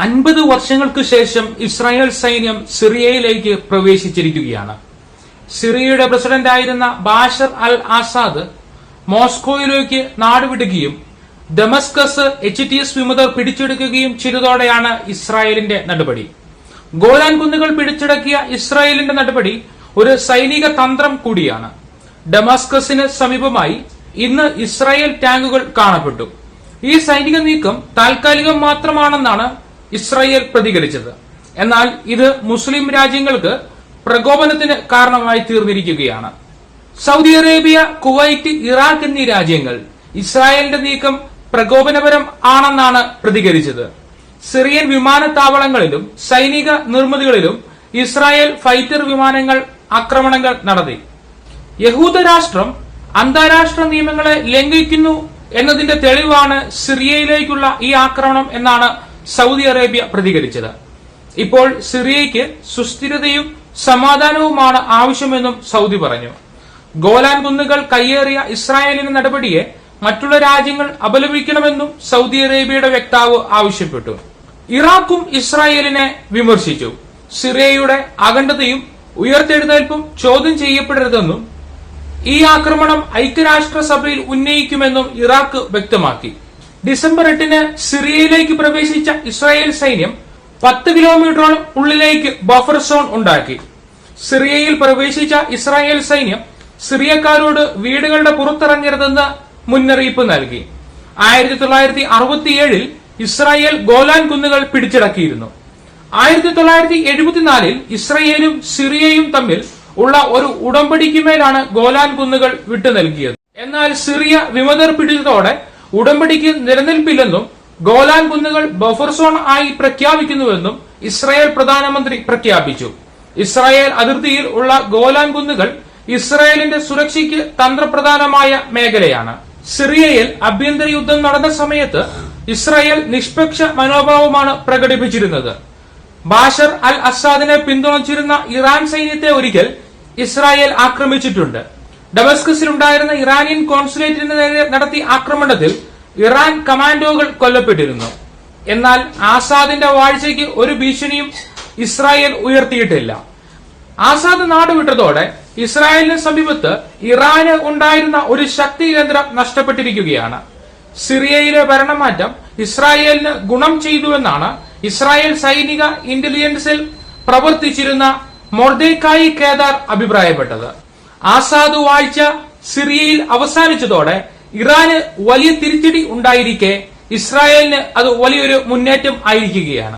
അൻപത് വർഷങ്ങൾക്ക് ശേഷം ഇസ്രായേൽ സൈന്യം സിറിയയിലേക്ക് പ്രവേശിച്ചിരിക്കുകയാണ്. സിറിയയുടെ പ്രസിഡന്റായിരുന്ന ബാഷർ അൽ ആസാദ് മോസ്കോയിലേക്ക് നാടുവിടുകയും ഡെമസ്കസ് എച്ച് ടി എസ് വിമതർ പിടിച്ചെടുക്കുകയും ചെയ്തതോടെയാണ് ഇസ്രായേലിന്റെ നടപടി. ഗോലാൻ കുന്നുകൾ പിടിച്ചടക്കിയ ഇസ്രായേലിന്റെ നടപടി ഒരു സൈനിക തന്ത്രം കൂടിയാണ്. ഡെമാസ്കസിന് സമീപമായി ഇന്ന് ഇസ്രായേൽ ടാങ്കുകൾ കാണപ്പെട്ടു. ഈ സൈനിക നീക്കം താൽക്കാലികം മാത്രമാണെന്നാണ് ഇസ്രായേൽ പ്രതികരിച്ചത്. എന്നാൽ ഇത് മുസ്ലിം രാജ്യങ്ങൾക്ക് പ്രകോപനത്തിന് കാരണമായി തീർന്നിരിക്കുകയാണ്. സൗദി അറേബ്യ കുവൈറ്റ് ഇറാഖ് എന്നീ രാജ്യങ്ങൾ ഇസ്രായേലിന്റെ നീക്കം പ്രകോപനപരം ആണെന്നാണ് പ്രതികരിച്ചത്. സിറിയൻ വിമാനത്താവളങ്ങളിലും സൈനിക നിർമ്മിതികളിലും ഇസ്രായേൽ ഫൈറ്റർ വിമാനങ്ങൾ ആക്രമണങ്ങൾ നടത്തി. യഹൂദ രാഷ്ട്രം അന്താരാഷ്ട്ര നിയമങ്ങളെ ലംഘിക്കുന്നു എന്നതിന്റെ തെളിവാണ് സിറിയയിലേക്കുള്ള ഈ ആക്രമണം എന്നാണ് സൗദി അറേബ്യ പ്രതികരിച്ചത്. ഇപ്പോൾ സിറിയയ്ക്ക് സുസ്ഥിരതയും സമാധാനവുമാണ് ആവശ്യമെന്നും സൗദി പറഞ്ഞു. ഗോലാൻ കുന്നുകൾ കയ്യേറിയ ഇസ്രായേലിന്റെ നടപടിയെ മറ്റുള്ള രാജ്യങ്ങൾ അപലപിക്കണമെന്നും സൗദി അറേബ്യയുടെ വക്താവ് ആവശ്യപ്പെട്ടു. ഇറാഖും ഇസ്രായേലിനെ വിമർശിച്ചു. സിറിയയുടെ അഖണ്ഡതയും ഉയർത്തെഴുന്നേൽപ്പും ചോദ്യം ചെയ്യപ്പെടരുതെന്നും ഈ ആക്രമണം ഐക്യരാഷ്ട്രസഭയിൽ ഉന്നയിക്കുമെന്നും ഇറാഖ് വ്യക്തമാക്കി. ഡിസംബർ എട്ടിന് സിറിയയിലേക്ക് പ്രവേശിച്ച ഇസ്രായേൽ സൈന്യം പത്ത് കിലോമീറ്ററോളം ഉള്ളിലേക്ക് ബഫർ സോൺ ഉണ്ടാക്കി. സിറിയയിൽ പ്രവേശിച്ച ഇസ്രായേൽ സൈന്യം സിറിയക്കാരോട് വീടുകളുടെ പുറത്തിറങ്ങരുതെന്ന് മുന്നറിയിപ്പ് നൽകി. ആയിരത്തി തൊള്ളായിരത്തി അറുപത്തിയേഴിൽ ഇസ്രായേൽ ഗോലാൻ കുന്നുകൾ പിടിച്ചടക്കിയിരുന്നു. ആയിരത്തി തൊള്ളായിരത്തി എഴുപത്തിനാലിൽ ഇസ്രയേലും സിറിയയും തമ്മിൽ ഉള്ള ഒരു ഉടമ്പടിക്കുമേലാണ് ഗോലാൻ കുന്നുകൾ വിട്ടു നൽകിയത് എന്നാൽ സിറിയ വിമതർ പിടിച്ചതോടെ ഉടമ്പടിക്ക് നിലനിൽപ്പില്ലെന്നും ഗോലാൻ കുന്നുകൾ ബഫർ സോൺ ആയി പ്രഖ്യാപിക്കുന്നുവെന്നും ഇസ്രായേൽ പ്രധാനമന്ത്രി പ്രഖ്യാപിച്ചു. ഇസ്രായേൽ അതിർത്തിയിൽ ഉള്ള ഗോലാൻ കുന്നുകൾ ഇസ്രായേലിന്റെ സുരക്ഷയ്ക്ക് തന്ത്രപ്രധാനമായ മേഖലയാണ്. സിറിയയിൽ ആഭ്യന്തര യുദ്ധം നടന്ന സമയത്ത് ഇസ്രായേൽ നിഷ്പക്ഷ മനോഭാവമാണ് പ്രകടിപ്പിച്ചിരുന്നത്. ബാഷർ അൽ അസാദിനെ പിന്തുണച്ചിരുന്ന ഇറാൻ സൈന്യത്തെ ഒരിക്കൽ ഇസ്രായേൽ ആക്രമിച്ചിട്ടുണ്ട്. ഡമസ്കസിലുണ്ടായിരുന്ന ഇറാനിയൻ കോൺസുലേറ്റിന് നേരെ നടത്തിയ ആക്രമണത്തിൽ ഇറാൻ കമാൻഡോകൾ കൊല്ലപ്പെട്ടിരുന്നു. എന്നാൽ ആസാദിന്റെ വാഴ്ചയ്ക്ക് ഒരു ഭീഷണിയും ഇസ്രായേൽ ഉയർത്തിയിട്ടില്ല. ആസാദ് നാടുവിട്ടതോടെ ഇസ്രായേലിന് സമീപത്ത് ഇറാന് ഉണ്ടായിരുന്ന ഒരു ശക്തി കേന്ദ്രം നഷ്ടപ്പെട്ടിരിക്കുകയാണ്. സിറിയയിലെ ഭരണമാറ്റം ഇസ്രായേലിന് ഗുണം ചെയ്തുവെന്നാണ് ഇസ്രായേൽ സൈനിക ഇന്റലിജൻസിൽ പ്രവർത്തിച്ചിരുന്ന മൊർദേക്കായി കേദാർ അഭിപ്രായപ്പെട്ടത്. ആസാദ് വാഴ്ച സിറിയയിൽ അവസാനിച്ചതോടെ ഇറാന് വലിയ തിരിച്ചടി ഉണ്ടായിരിക്കെ. ഇസ്രായേലിന് അത് വലിയൊരു മുന്നേറ്റം ആയിരിക്കുകയാണ്.